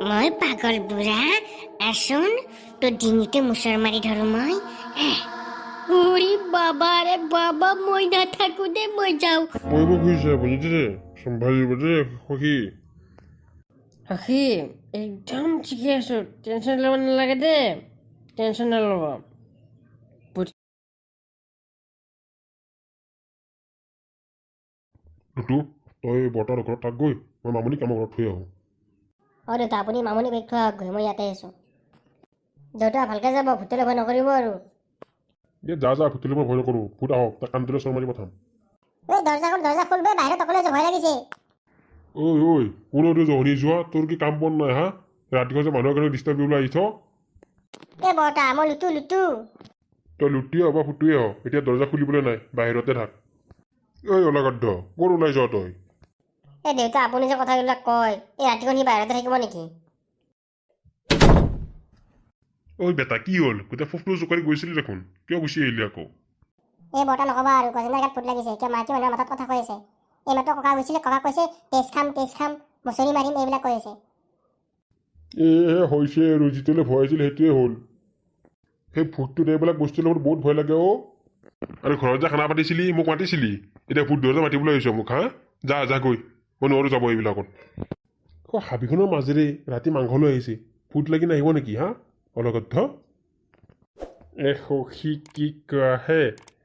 মই পাগল বুড়া আসুন তো ডিঙিতে মুসর মারি ধরো মই। ওরে বাবা রে বাবা মই না থাকু দে মই যাও। ওই বকুই সম্ভাজি হকি হকি একদম ঠিক আছো টেনশন লব না লাগে দে টেনশন লব তই বৰ্তাৰ ঘৰত থাক গৈ মই মামনি কামৰ ঘৰত থৈ আহোঁ। অঁ দেউতা আপুনি মামনি বেগ থোৱা গৈ মই ইয়াতে আছোঁ। দেউতা ভালকে যাব। ভূতলৈ ভয় নকৰিব আৰু। এতিয়া যা যা ভুতুলি মই ভয় নকৰোঁ। ভূত আহক। তাক কাণটোলৈ চৰ মাৰি পঠাম এই দৰ্জাখন দৰ্জা খুলবে বাহিৰত অকলে ভয় লাগিছে। ঐ ঐ কোন তই জহনি যোৱা তোৰ কি কাম বন নাই হা? ৰাতিখন যে মানুহৰ কাৰণে ডিষ্টাৰ্ব কৰিবলৈ আহিছ এই বৰ্তা মই লুটু লুটু। তই লুটিয়ে হওক বা ফুটুৱে হওক এতিয়া দৰ্জা খুলিবলৈ নাই। বাহিৰতে থাক। ঐ অলাগাধ্য ক'ত ওলাই যোৱা তই? এই দেউতা আপুনি যে কথাবিলাক কয় এই ৰাতিখন সি বাহিৰতে থাকিব নেকি? ঐ বেটা কি হ'ল? গোটেই ফুফটো জোকাৰি গৈছিলি দেখোন। কিয় গুচি আহিলি আকৌ? এই বৰ্তা নকবা আৰু গজেন্দ্ৰৰ গাত ফুট লাগিছে। কিয় মাইকী মানুহৰ মাথাত কথা কৈ আছে? এই মাত্ৰ ককা গৈছিলে ককা কৈছে তেজ খাম তেজ খাম মচনি মাৰিম এইবিলাক কৈ আছে। এ হৈছে আৰু যিটোলৈ ভয় আছিল সেইটোৱে হ'ল। সেই ভূতটোত এইবিলাক বস্তুৰ লগত বহুত ভয় লাগে অ' আৰু ঘৰত যে খানা পাতিছিলি মোক মাতিছিলি। এতিয়া ভূত ধৰোঁতে মাতিবলৈ আহিছ মোক হা? যা যা গৈ। মই নোৱাৰোঁ যাব এইবিলাকত আকৌ হাবিখনৰ মাজেৰে ৰাতি মাংস লৈ আহিছে ভূত লাগি নাহিব নেকি হা অলগদ্ধ এ সখী কি কোৱাহে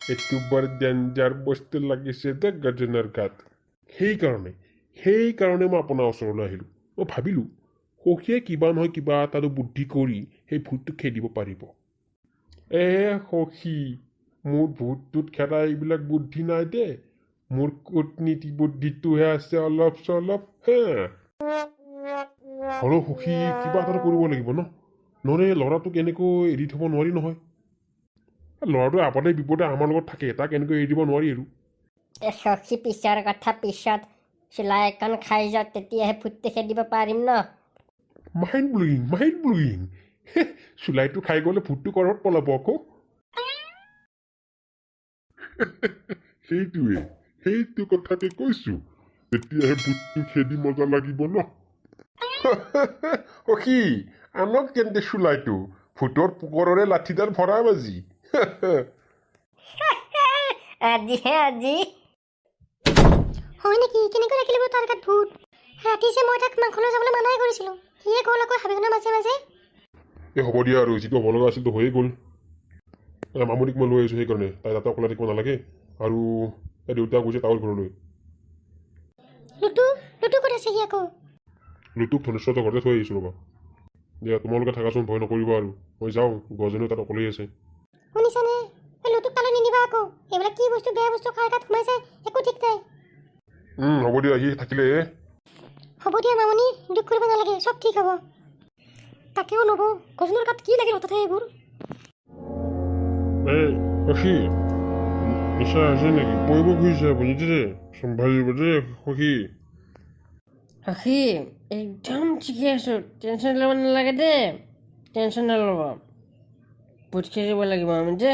এইটো বৰ ডেঞ্জাৰ বস্তু লাগিছে দে গজনৰ গাত সেইকাৰণে সেইকাৰণে মই আপোনাৰ ওচৰলৈ আহিলোঁ মই ভাবিলোঁ সখীয়ে কিবা নহয় কিবা এটাতো বুদ্ধি কৰি সেই ভূতটো খেদিব পাৰিব এ সখী মোৰ ভূতটোত খেদা এইবিলাক বুদ্ধি নাই দে মোৰ কূটনীতি বুদ্ধিটোহে আছে অলপ চলপ হে। হ'লেও সখী কিবা এটাতো কৰিব লাগিব ন? নহ'লে ল'ৰাটোক এনেকৈ এৰি থ'ব নোৱাৰি নহয়। ল'ৰাটোৱে আপদে বিপদে আমাৰ লগত থাকে তাক এনেকৈ এৰি দিব নোৱাৰি আৰু। সখী পিছৰ কথা পিছত চোলা এখন খাই যাওঁ তেতিয়াহে ফুটটো খেদিব পাৰিম ন? Mind blowing mind blowing. চুলাইটো খাই গ'লে ভূতটো ক'ৰবাত পলাব আকৌ। সেইটোৱে। সেইটো কথাকে কৈছোঁ। তেতিয়াহে ভূতটো খেদি মজা লাগিব ন? সখী আনক কেন্তে চুলাইটো? ভূতৰ পোকৰৰে লাঠিডাল ভৰা বাজি আজিহে আজি। হয় নেকি? কেনেকৈ ৰাখিলিব তাৰ গাত ভূত? ৰাতি যে মই তাক মাংসলৈ যাবলৈ মানাই কৰিছিলোঁ সিয়ে গ'ল আকৌ হাবিখনৰ মাজে মাজে। এই হ'ব দিয়া আৰু যিটো হ'ব লগা আছিলতো হৈয়ে গ'ল। এ, মামুনিক মই লৈ আহিছোঁ সেইকাৰণে। তাই তাতে অকলে থাকিব নালাগে। আৰু এই দেউতা গৈছে টাউল ঘৰলৈ লুটু লুটু ক'ত আছে সি আকৌ লুটুক ধনেশ্বৰ ঘৰতে থৈ আহিছোঁ ৰ'বা দিয়া তোমালোকে থাকাচোন ভয় নকৰিবা আৰু মই যাওঁ গজনীও তাত অকলেই আছে শুনিছানে এই লুটুক তালৈ নিদিবা আকৌ এইবিলাক কি বস্তু বেয়া বস্তু খাই গাত সোমাইছে একো ঠিক নাই উম, হ'ব দিয়া সি থাকিলে এ হ'ব দিয়া মামনি দুখ কৰিব নালাগে চব ঠিক হ'ব তাকেও নব গজনৰ গাত কি লাগিল হঠাতে এইবোৰ এই 미샤야 쟤네 꼴보 구이샤 뭐니들이 좀 빨리 보지 호기 আখি একদম ঠিকই আছো টেনশন ল'ব নালাগে দেই টেনশ্যন নল'ব পুটকি দিব লাগিব আমি যে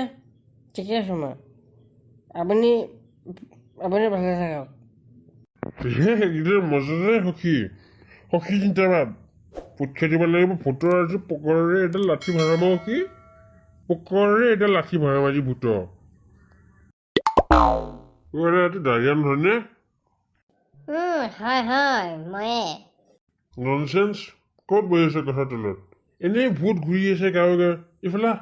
ঠিকে আছোঁ মই আপুনি আপুনি ভালে থাকক মজাতে সখী সখী চিন্তাবাদ পুটকি দিব লাগিব ভূতৰ আজি পকৰৰে এটা লাঠি ভৰাম সখী পকৰৰে এটা লাঠি ভৰাম আজি ভূতৰ এইটো ডাৰিয়ান হয়নে হয় হয় ময়ে ননচেন্স ক'ত বহি আছে কথাৰ তলত এনেই ভূত ঘূৰি আছে গাঁৱে গাঁৱে এইফালে আহ।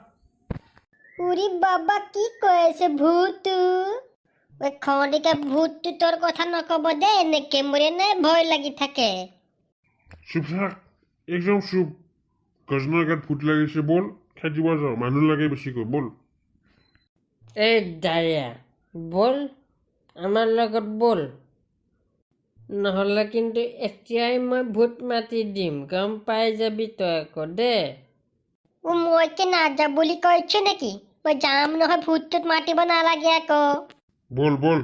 উৰি বাবা কি কৈ আছে ভূতটো খঙটিকে ভূতটো তোৰ কথা নকব দে এনেকে মোৰ এনে ভয় লাগি থাকে চুপ থাক একদম চুপ গজনৰ গাত ভূত লাগিছে ব'ল খেদিব যাওঁ মানুহ লাগে বেছিকৈ ব'ল এই ডাৰিয়া ব'ল আমাৰ লগত ব'ল। নহ'লে কিন্তু এতিয়াই মই ভূত মাতি দিম গম পাই যাবি তই আকৌ দেই ও মই কি নাযাওঁ বুলি কৈছো নেকি? মই যাম নহয় ভূতটোত মাতিব নালাগে আকৌ। ব'ল ব'ল।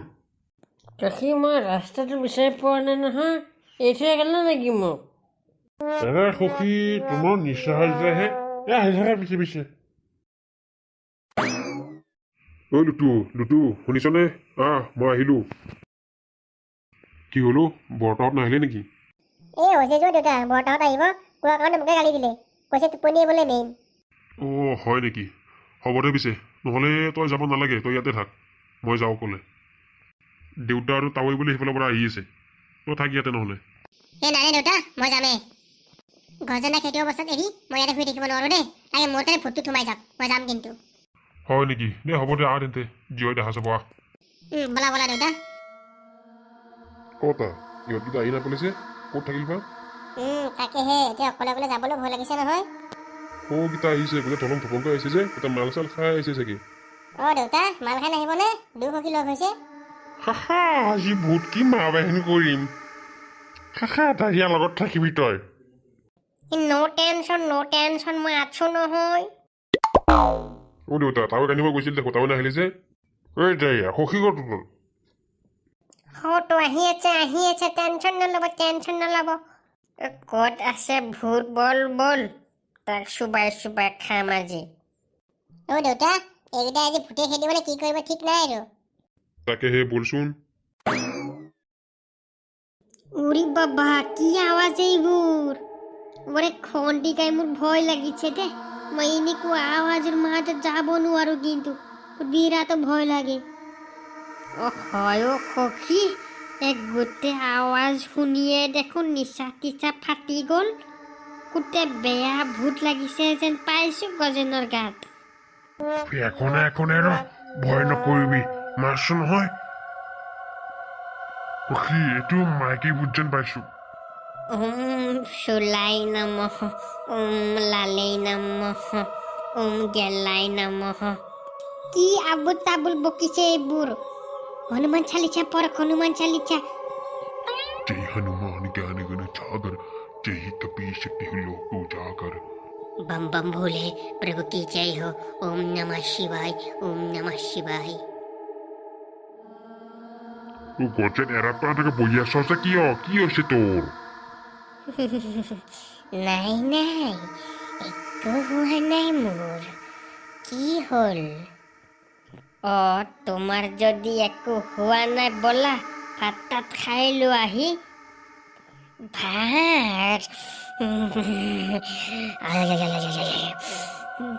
সখী মই ৰাস্তাটো বিচাৰি পোৱা নাই নহয় এই থৈ গ'লে নেকি মোক? এৰে সখী তোমাৰ নিচা হৈ। যায়হে এ আহি থাকা পিছে পিছে। ঐ লুটু লুটু শুনিছনে আহ মই আহিলোঁ কি হ'লো বৰ্তাহঁত নাহিলে নেকি এই হৈছে যোৱা দেউতা বৰ্তাহঁত আহিব কোৱা কাৰণে মোকে গালি দিলে কৈছে টোপনি বোলে মেইন অঁ হয় নেকি হ'ব দে পিছে নহ'লে তই যাব নালাগে তই ইয়াতে থাক মই যাওঁ ক'লে দেউতা আৰু তাৱৈ বুলি সেইফালৰ পৰা আহি আছে তই থাক ইয়াতে নহ'লে এই নাই দেউতা মই যামেই গজনা সেইটো অৱস্থাত এৰি মই ইয়াতে শুই থাকিব নোৱাৰো দেই তাকে মোৰ তাতে ভূতটো সোমাই যাওক মই যাম কিন্তু হয় নেকি? দে হ'ব দে আহ তেন্তে জীয় দেখা চাব আহ। ব'লা ব'লা দেউতা। ক'তা ইহঁতকেইটা আহি নাপালিছে ক'ত থাকিল বা? তাকেহে এতিয়া অকলে অকলে যাবলৈ ভয় লাগিছে নহয়। সৌকেইটা আহিছে গোটেই তলং থপংকৈ আহিছে যে গোটেই মাল চাল খাই আহিছে চাগে। অ দেউতা মাল খাই নাহিবনে দুই সখী লগ হৈছে। হাহা আজি বহুত কি মাহ বাহিনী কৰিম। হাহা তাই ইয়াৰ লগত থাকিবি তই। ন' টেনশ্যন ন' টেনশ্যন মই আছো নহয়। অ' দেউতা তাৱৈ আনিব গৈছিল দেখো তাৱৈ নাহিলি যে। ঐ তাই সখী ক'ত তোৰ হতো আহি আছে আহি আছে টেনশ্যন নল'ব টেনশ্যন নল'ব। ক'ত আছে ভূত বল বল? তাক চুবাই চুবাই খাম আজি। অ দেউতা এইকেইটা আজি ভূতে খেদিবলৈ কি কৰিব ঠিক নাই আৰু। তাকে হে বলচোন উৰি বাবা কি আৱাজ এইবোৰ? ওরে খন্ডিকাই মোৰ ভয় লাগিছে দে। মই এনেকুৱা আৱাজৰ মাজত যাব নোৱাৰো কিন্তু। বিৰাট ভয় লাগে। অ হয় সখী এক গোটেই আৱাজ শুনিয়ে দেখোন নিচা তিচা ফাটি গ'ল। গোটেই বেয়া ভূত লাগিছে যেন পাইছো গজেনৰ গাত। একো নাই ৰ ভয় নকৰিবি। মাৰছো নহয়। সখী এইটো মাইকী ভূত যেন পাইছো। ওম চুলাই নমঃ ওম লালেই নমঃ ওম গেলাই নমঃ কি আবুল তাবুল বকিছে এইবোৰ হনুমান চালিচা পঢ় হনুমান চালিচা जय हनुमान ज्ञान गण सागर जय ही कपी शक्ति लोक उजागर बम बम भोले प्रभु की जय हो ओम नमः शिवाय ओम नमः शिवाय ও গজেন এৰাৰ পৰা এনেকে বহি আছ যে কিয় কি হৈছে তোৰ নাই নাই একো হোৱা নাই মোৰ কি হ'ল? অ তোমাৰ যদি একো হোৱা নাই ব'লা, ভাত তাত খাই লোৱাহি ভাত?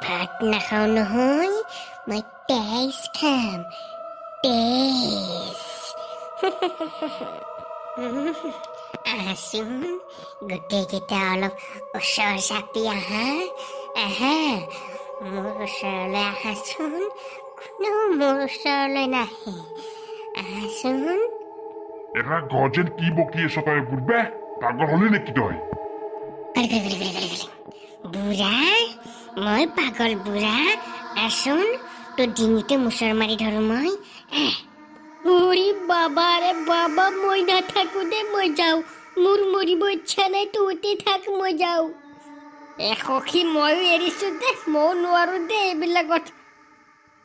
ভাত নাখাওঁ নহয়, মই তেজ খাম তেজ Zoom. Good day to all of আহা Shapiaha. Aha. Murushurle Ahasun. কোনো মুরুশরলে নাহি আহাসুন এরা গজেন কি বকিয়ে সকালে ঘুরবে পাগল হলি নাকি তই বুড়া মই পাগল বুঢ়া আচোন তো ডিঙিতে মুসর মাৰি ধরো মই ওরে বাবা রে বাবা মই নাথাকো দে মই যাওঁ মুরমুরি বচ্ছানায় তুতে থাক মই মজাও এখকি ময়ো এরিসুতে মৌ নোয়ারুতে এইবিলাকত।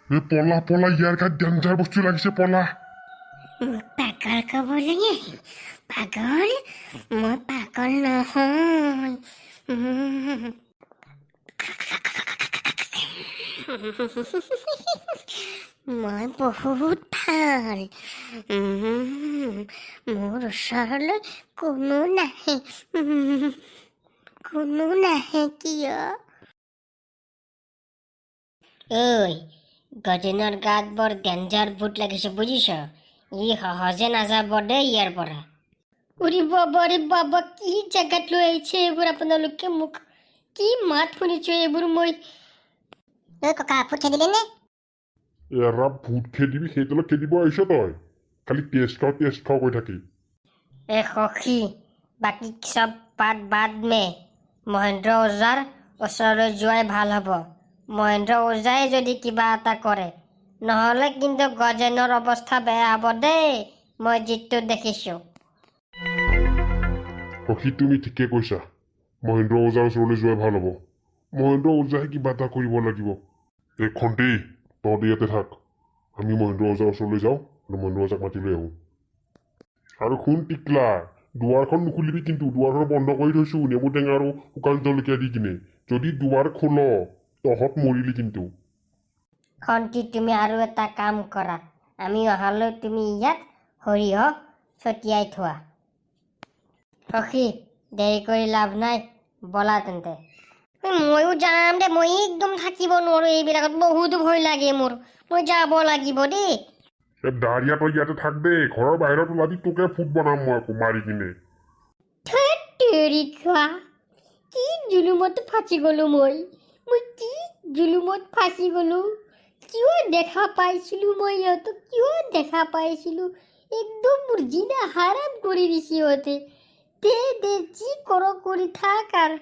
এ পলা পলা ইয়াৰ গাত ডেঞ্জাৰ বস্তু লাগিছে পলা। পাগল লাগে। পাগল? মই পাগল নহয়। মই বহুত ভালো। মোৰ ওচৰলৈ কোনো নাহে। কোনো নাহে কিয়? ঐ গজেনৰ গাত বৰ ডেঞ্জাৰ ভূত লাগিছে বুজিছ? ই সহজে নাযাব দেই ইয়াৰ পৰা। উৰি বাবা ৰে বাবা কি জেগাত লৈ আহিছে এইবোৰ আপোনালোকে মোক? কি মাত শুনিছো এইবোৰ মই? ঐ ককা ফুট খেদিলে নে? এৰা ভূত খেদিবি সেইটোলৈ খেদিব আহিছ তই। খালি টেষ্ট খাওঁ টেষ্ট খাওঁ কৈ থাকি। এ সখী বাকী চব বাদ বাদ মে। মহেন্দ্ৰ ওজাৰ ওচৰলৈ যোৱাই ভাল হ'ব। মহেন্দ্ৰ ওজাই যদি কিবা এটা কৰে। নহ'লে কিন্তু গজেনৰ অৱস্থা বেয়া হ'ব দেই মই যিটো দেখিছোঁ। সখী তুমি ঠিকে কৈছা। মহেন্দ্ৰ ওজাৰ ওচৰলৈ যোৱাই ভাল হ'ব। মহেন্দ্ৰ ওজাই কিবা এটা কৰিব লাগিব। এই খন্তেই তহঁতে ইয়াতে থাক আমি মহেন্দ্ৰ ওজাৰ ওচৰলৈ যাওঁ আৰু মহেন্দ্ৰ ওজাক মাতি লৈ আহোঁ আৰু শুন টিকলা দুৱাৰখন নুখুলিবি কিন্তু দুৱাৰখন বন্ধ কৰি থৈছোঁ নেমু টেঙা আৰু শুকান জলকীয়া দি কিনে যদি দুৱাৰ খোল তহঁত মৰিলি কিন্তু খন্তি তুমি আৰু এটা কাম কৰা আমি অহালৈ তুমি ইয়াত সৰিয়হ ছটিয়াই থোৱা সখী দেৰি কৰি লাভ নাই ব'লা তেন্তে ময়ো যাম দে মই একদম থাকিব নোৱাৰো এইবিলাকত বহুত ভয় লাগে মোৰ। মই যাব লাগিব দেই। এ দাঁড়িয়া তই ইয়াতে থাক দে ঘৰৰ বাহিৰত ওলাবি তোকে ফুট বনাম মই আকৌ মাৰি কিনে। খোৱা। কি জুলুমত ফাঁচি গ'লো মই? মই কি জুলুমত ফাঁচি গ'লো? কিয় দেখা পাইছিলোঁ মই ইহঁতক কিয় দেখা পাইছিলোঁ? একদম মোৰ জিনা হাৰাম কৰি দিছে সিহঁতে। দে দে যি কৰ কৰি থাক আৰু।